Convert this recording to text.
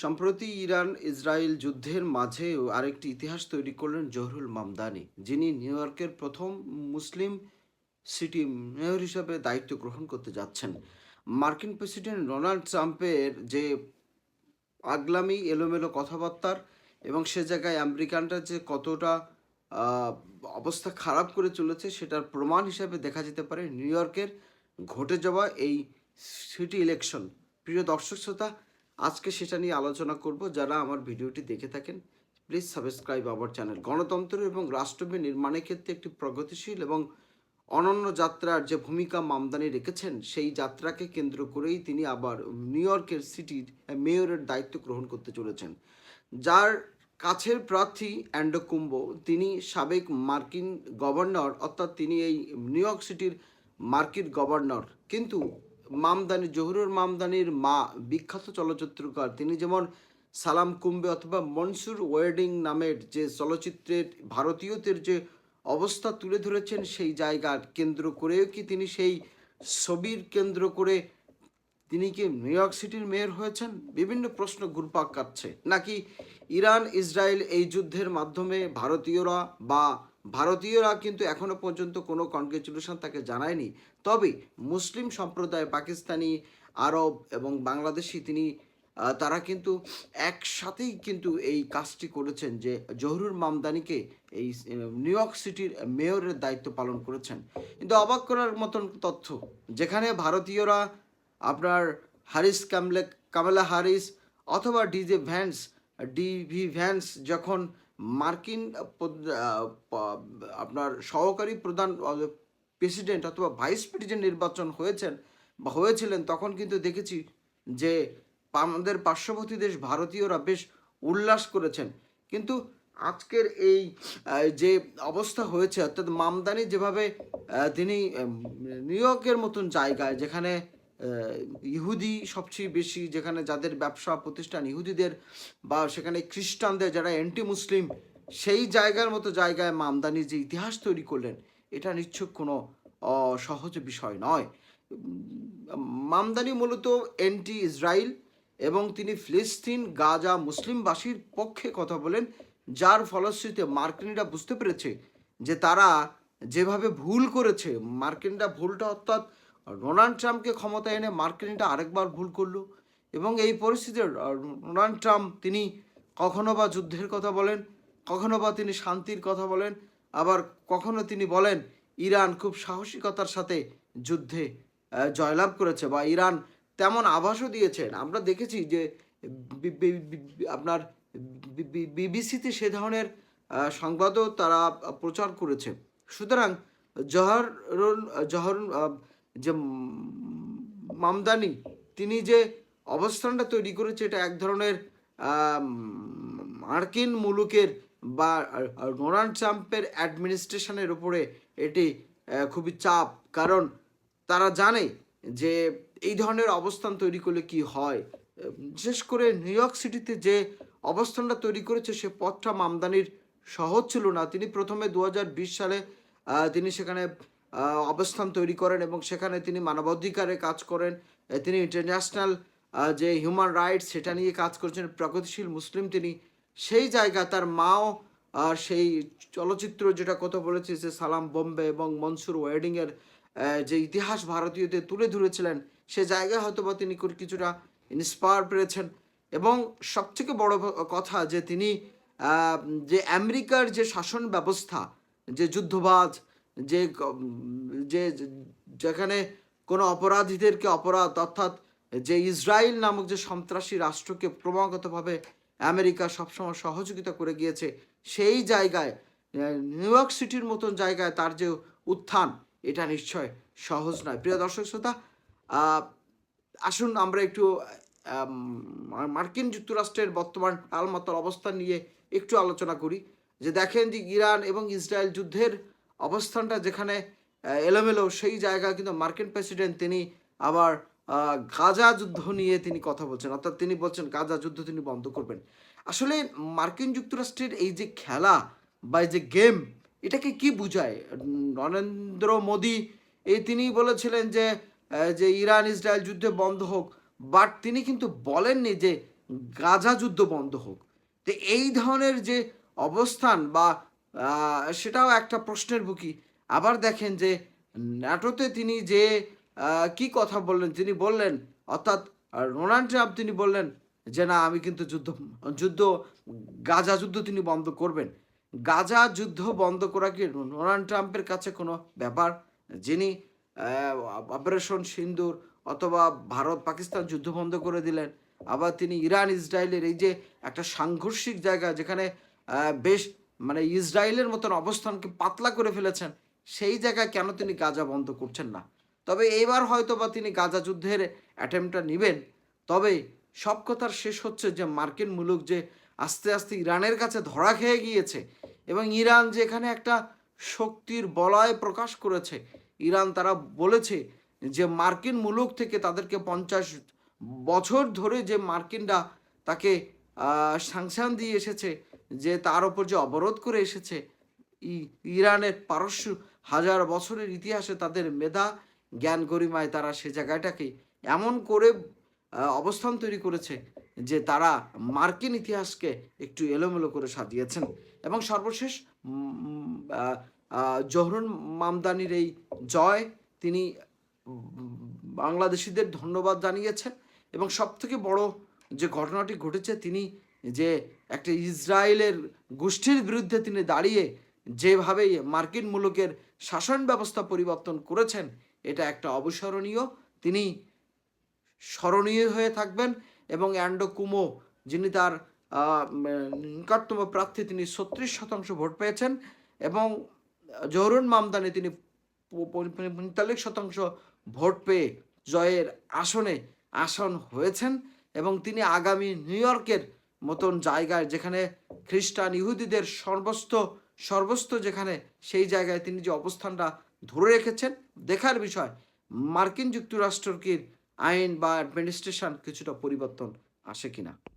সম্প্রতি Iran Israel যুদ্ধের মাঝেও আরেকটি ইতিহাস তৈরি করলেন জহরুল মামদানি, যিনি নিউ ইয়র্কের প্রথম মুসলিম সিটি মেয়র হিসাবে দায়িত্ব গ্রহণ করতে যাচ্ছেন। মার্কিন প্রেসিডেন্ট ডোনাল্ড ট্রাম্পের যে আগলামি এলোমেলো কথাবার্তার এবং সে জায়গায় আমেরিকানরা যে কতটা অবস্থা খারাপ করে চলেছে, সেটার প্রমাণ হিসাবে দেখা যেতে পারে নিউ ইয়র্কের ঘটে যাওয়া এই সিটি ইলেকশন। প্রিয় দর্শক শ্রোতা আজকে সেটা নিয়ে আলোচনা করব। যারা আমার ভিডিওটি দেখে থাকেন প্লিজ সাবস্ক্রাইব আওয়ার চ্যানেল গণতন্ত্র এবং রাষ্ট্রবিধি নির্মাণের ক্ষেত্রে একটি প্রগতিশীল এবং অনন্য যাত্রার যে ভূমিকা মামদানি রেখেছেন, সেই যাত্রাকে কেন্দ্র করেই তিনি আবার নিউ ইয়র্কের সিটির মেয়রের দায়িত্ব গ্রহণ করতে চলেছেন। যার কাছের প্রার্থী অ্যান্ডো কুম্বো তিনি সাবেক মার্কিন গভর্নর, অর্থাৎ তিনি এই নিউ ইয়র্ক সিটির মার্কিন গভর্নর। কিন্তু মামদানি, জহুরুর মামদানির মা বিখ্যাত চলচ্চিত্রকার। তিনি যেমন সালাম কুম্বে অথবা মনসুর ওয়েডিং নামের যে চলচ্চিত্রের ভারতীয়দের যে অবস্থা তুলে ধরেছেন সেই জায়গার কেন্দ্র করেও কি তিনি সেই ছবির কেন্দ্র করে তিনি কি নিউ ইয়র্ক সিটির মেয়র হয়েছেন? বিভিন্ন প্রশ্ন ঘুরপাক কাটছে নাকি ইরান ইসরায়েল এই যুদ্ধের মাধ্যমে ভারতীয়রা বা ভারতীয়রা কিন্তু এখনও পর্যন্ত কোনো কনগ্রেচুলেশন তাকে জানায়নি। তবে মুসলিম সম্প্রদায়, পাকিস্তানি, আরব এবং বাংলাদেশি তিনি তারা কিন্তু একসাথেই কিন্তু এই কাজটি করেছেন যে জহুরুর মামদানিকে এই নিউ ইয়র্ক সিটির মেয়রের দায়িত্ব পালন করেছেন। কিন্তু অবাক করার মতন তথ্য, যেখানে ভারতীয়রা আপনার হারিস কামলে, কামেলা হারিস অথবা ডিজে ভ্যান্স ডিভি ভ্যান্স যখন মার্কিন আপনার সহকারী প্রধান প্রেসিডেন্ট অথবা ভাইস প্রেসিডেন্ট নির্বাচন হয়েছেন বা হয়েছিলেন, তখন কিন্তু দেখেছি যে আমাদের পার্শ্ববর্তী দেশ ভারতীয়রা বেশ উল্লাস করেছেন। কিন্তু আজকের এই যে অবস্থা হয়েছে, অর্থাৎ মামদানি যেভাবে তিনি নিউ ইয়র্কের মতন জায়গায়, যেখানে ইহুদি সবচেয়ে বেশি, যেখানে যাদের ব্যবসা প্রতিষ্ঠান ইহুদিদের বা সেখানে খ্রিস্টানদের যারা অ্যান্টি মুসলিম সেই জায়গার মতো জায়গায় মামদানি যে ইতিহাস তৈরি করলেন, এটা নিশ্চয় কোনো সহজ বিষয় নয়। মামদানি মূলত অ্যান্টি ইসরায়েল এবং তিনি ফিলিস্তিন, গাজা, মুসলিমবাসীর পক্ষে কথা বলেন, যার ফলশ্রুতিতে মার্কিনিরা বুঝতে পেরেছে যে তারা যেভাবে ভুল করেছে, মার্কিনরা ভুলটা অর্থাৎ ডোনাল্ড ট্রাম্পকে ক্ষমতা এনে মার্কিনিটা আরেকবার ভুল করল এবং এই পরিস্থিতিতে ডোনাল্ড ট্রাম্প তিনি কখনো বা যুদ্ধের কথা বলেন কখনো বা তিনি শান্তির কথা বলেন আবার কখনো তিনি বলেন ইরান খুব সাহসিকতার সাথে যুদ্ধে জয়লাভ করেছে বা ইরান তেমন আভাসও দিয়েছেন। আমরা দেখেছি যে আপনার বিবিসিতে সে ধরনের সংবাদও তারা প্রচার করেছে। সুতরাং জহরুল আহ, যে মামদানি, তিনি যে অবস্থানটা তৈরি করেছে, এটা এক ধরনের মার্কিন মুলুকের বা ডোনাল্ড ট্রাম্পের অ্যাডমিনিস্ট্রেশনের উপরে এটি খুবই চাপ। কারণ তারা জানে যে এই ধরনের অবস্থান তৈরি করলে কি হয়। বিশেষ করে নিউ ইয়র্ক সিটিতে যে অবস্থানটা তৈরি করেছে, সে পথটা মামদানির সহজ ছিল না। তিনি প্রথমে দু হাজার বিশ সালে তিনি সেখানে অবস্থান তৈরি করেন এবং সেখানে তিনি মানবাধিকারে কাজ করেন। তিনি ইন্টারন্যাশনাল যে হিউম্যান রাইটস সেটা নিয়ে কাজ করছেন। প্রগতিশীল মুসলিম তিনি। সেই জায়গা তার মাও, আর সেই চলচ্চিত্র যেটা কথা বলেছে, যে সালাম বোম্বে এবং মনসুর ওয়েডিংয়ের যে ইতিহাস ভারতীয়দের তুলে ধরেছিলেন, সে জায়গায় হয়তো বা তিনি কিছুটা ইন্সপায়ার পেয়েছেন। এবং সবথেকে বড় কথা যে তিনি যে আমেরিকার যে শাসন ব্যবস্থা, যে যুদ্ধবাজ যে যে যেখানে কোনো অপরাধীদেরকে অপরাধ, অর্থাৎ যে ইসরায়েল নামক যে সন্ত্রাসী রাষ্ট্রকে ক্রমাগতভাবে আমেরিকা সবসময় সহযোগিতা করে গিয়েছে, সেই জায়গায় নিউ ইয়র্ক সিটির মতন জায়গায় তার যে উত্থান, এটা নিশ্চয় সহজ নয়। প্রিয় দর্শক শ্রোতা আসুন আমরা একটু মার্কিন যুক্তরাষ্ট্রের বর্তমান টালমাতাল অবস্থান নিয়ে একটু আলোচনা করি। যে দেখেন যে ইরান এবং ইসরায়েল যুদ্ধের অবস্থানটা যেখানে এলোমেলো, সেই জায়গায় কিন্তু মার্কিন প্রেসিডেন্ট তিনি আবার গাজা যুদ্ধ নিয়ে তিনি কথা বলছেন। অর্থাৎ তিনি বলছেন, গাজা যুদ্ধ তিনি বন্ধ করবেন। আসলে মার্কিন যুক্তরাষ্ট্রের এই যে খেলা বা এই যে গেম, এটাকে কি বুঝায়? নরেন্দ্র মোদী এই তিনি বলেছিলেন যে যে ইরান ইসরায়েল যুদ্ধ বন্ধ হোক, বাট তিনি কিন্তু বলেননি যে গাজা যুদ্ধ বন্ধ হোক। তো এই ধরনের যে অবস্থান বা সেটাও একটা প্রশ্নের বুকি আবার দেখেন যে ন্যাটোতে তিনি যে কি কথা বললেন, তিনি বললেন, অর্থাৎ ডোনাল্ড ট্রাম্প তিনি বললেন যে, না, আমি কিন্তু যুদ্ধ যুদ্ধ, গাজা যুদ্ধ তিনি বন্ধ করবেন। গাজা যুদ্ধ বন্ধ করা কি ডোনাল্ড ট্রাম্পের কাছে কোনো ব্যাপার? যিনি অপারেশন সিন্দুর অথবা ভারত পাকিস্তান যুদ্ধ বন্ধ করে দিলেন। আবার তিনি ইরান, ইসরায়েলের এই যে একটা সাংঘর্ষিক জায়গা, যেখানে বেশ মানে ইসরায়েলের মতন অবস্থানকে পাতলা করে ফেলেছেন, সেই জায়গায় কেন তিনি গাজা বন্ধ করছেন না? তবে এবার হয়তো বা তিনি গাজা যুদ্ধের অ্যাটেম্পটা নেবেন। তবে সব কথার শেষ হচ্ছে যে মার্কিন মুলুক যে আস্তে আস্তে ইরানের কাছে ধরা খেয়ে গিয়েছে এবং ইরান যে এখানে একটা শক্তির বলয় প্রকাশ করেছে, ইরান তারা বলেছে যে মার্কিন মুলুক থেকে তাদেরকে পঞ্চাশ বছর ধরে যে মার্কিনরা তাকে সাংশন দিয়ে এসেছে যে তার ওপর যে অবরোধ করে এসেছে ইরানের পারস্য হাজার বছরের ইতিহাসে তাদের মেধা, জ্ঞান গরিমায় তারা সে জায়গাটাকে এমন করে অবস্থান তৈরি করেছে যে তারা মার্কিন ইতিহাসকে একটু এলোমেলো করে সাজিয়েছেন। এবং সর্বশেষ জহরুল মামদানির এই জয় তিনি, বাংলাদেশিদের ধন্যবাদ জানিয়েছেন। এবং সবথেকে বড় যে ঘটনাটি ঘটেছে, তিনি যে একটা ইসরায়েলের গোষ্ঠীর বিরুদ্ধে তিনি দাঁড়িয়ে যেভাবে মার্কিন মুলুকের শাসন ব্যবস্থা পরিবর্তন করেছেন, এটা একটা অবসরণীয় তিনি স্মরণীয় হয়ে থাকবেন এবং অ্যান্ডো কুমো, যিনি তার নিকটতম প্রার্থী, তিনি ছত্রিশ শতাংশ ভোট পেয়েছেন এবং জহরুন মামদানি তিনি পঁয়তাল্লিশ শতাংশ ভোট পেয়ে জয়ের আসনে আসন হয়েছেন এবং তিনি আগামী নিউ ইয়র্কের মতন জায়গায় যেখানে খ্রিস্টান ইহুদিদের সর্বস্ত সর্বস্ত যেখানে, সেই জায়গায় তিনি যে অবস্থানটা ধরে রেখেছেন, দেখার বিষয়, মার্কিন যুক্তরাষ্ট্রকে আইন বা অ্যাডমিনিস্ট্রেশন কিছুটা পরিবর্তন আসে কিনা?